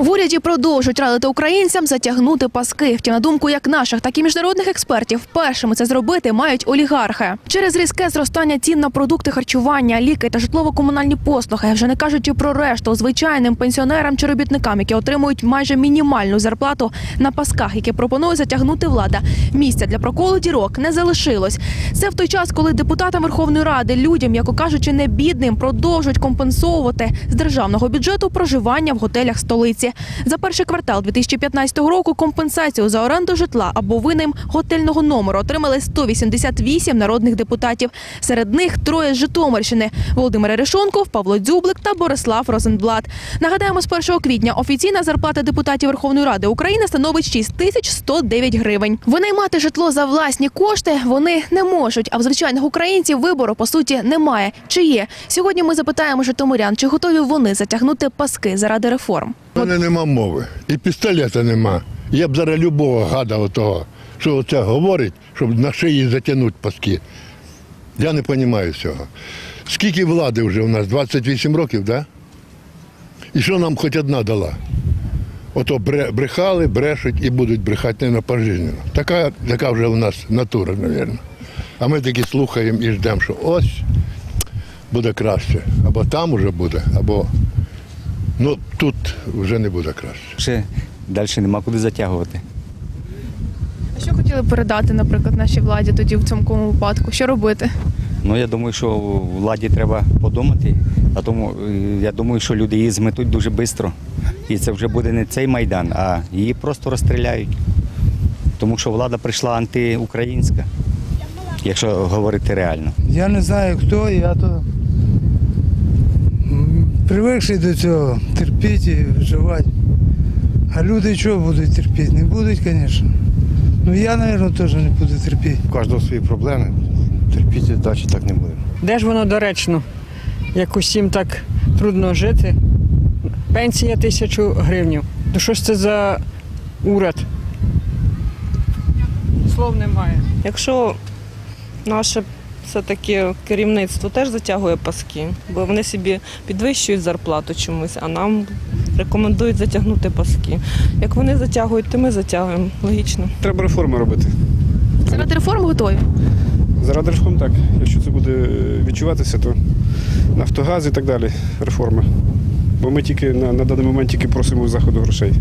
В уряді продовжують радити українцям затягнути паски. Втім, на думку як наших, так і міжнародних експертів, першими це зробити мають олігархи. Через різке зростання цін на продукти харчування, ліки та житлово-комунальні послуги, вже не кажучи про решту звичайним пенсіонерам чи робітникам, які отримують майже мінімальну зарплату на пасках, які пропонує затягнути влада. Місця для проколу дірок не залишилось. Це в той час, коли депутатам Верховної Ради людям, яко кажучи, не бідним, продовжують компенсовувати з державного бюджету проживання в готелях столиці. За перший квартал 2015 року компенсацію за оренду житла або винайм готельного номеру отримали 188 народних депутатів. Серед них троє з Житомирщини: Володимир Арешонков, Павло Дзюблик та Борислав Розенблат. Нагадаємо, з 1 квітня офіційна зарплата депутатів Верховної Ради України становить 6 тисяч 109 гривень. Винаймати житло за власні кошти вони не можуть. А в звичайних українців вибору по суті немає. Чи є сьогодні? Ми запитаємо житомирян, чи готові вони затягнути паски заради реформ. У мене нема мови. І пістолета нема. Я б зараз любого гада отого, що оце говорить, щоб на шиї затягнути паски. Я не розумію цього. Скільки влади вже у нас? 28 років, так? Да? І що нам хоч одна дала? Ото бре- брехали, брешуть і будуть брехати не на пожизненно. Така, така вже у нас натура, мабуть. А ми таки слухаємо і ждемо, що ось буде краще. Або там вже буде, або ну тут вже не буде краще. Ще далі нема куди затягувати. А що хотіли передати, наприклад, нашій владі тоді в цьому випадку? Що робити? Ну я думаю, що владі треба подумати, а тому е, я думаю, що люди її зметуть дуже швидко. І це вже буде не цей майдан, а її просто розстріляють. Тому що влада прийшла антиукраїнська, якщо говорити реально. Я не знаю хто, я то привикший до цього терпіти і виживати. А люди чого будуть терпіти? Не будуть, звісно. Ну я, мабуть, теж не буду терпіти. У кожного свої проблеми. Терпіти далі так не буде. Де ж воно доречно, як усім так трудно жити? Пенсія тисячу гривень. То що ж це за уряд? Слов немає. Якщо наше все-таки керівництво теж затягує паски, бо вони собі підвищують зарплату чомусь, а нам рекомендують затягнути паски. Як вони затягують, то ми затягуємо. Логічно. Треба реформи робити. Заради реформ готові. Заради реформ так. Якщо це буде відчуватися, то Нафтогаз і так далі реформи. Бо ми тільки на, на даний момент тільки просимо у заходу грошей.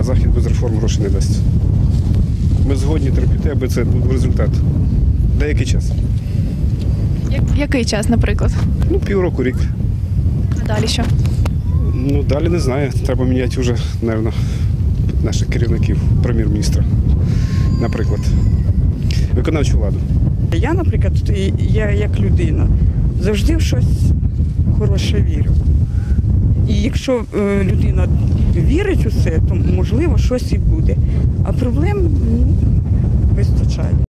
А захід без реформ грошей не дасть. Ми згодні терпіти, аби це був результат. Деякий час. Як, який час, наприклад? Ну, півроку, рік. А далі що? Ну, далі не знаю. Треба міняти вже, мабуть, наших керівників, прем'єр-міністра, наприклад. Виконавчу владу. Я, наприклад, я як людина завжди в щось хороше вірю. І якщо е, людина вірить у це, то можливо щось і буде. А проблем ну, вистачає.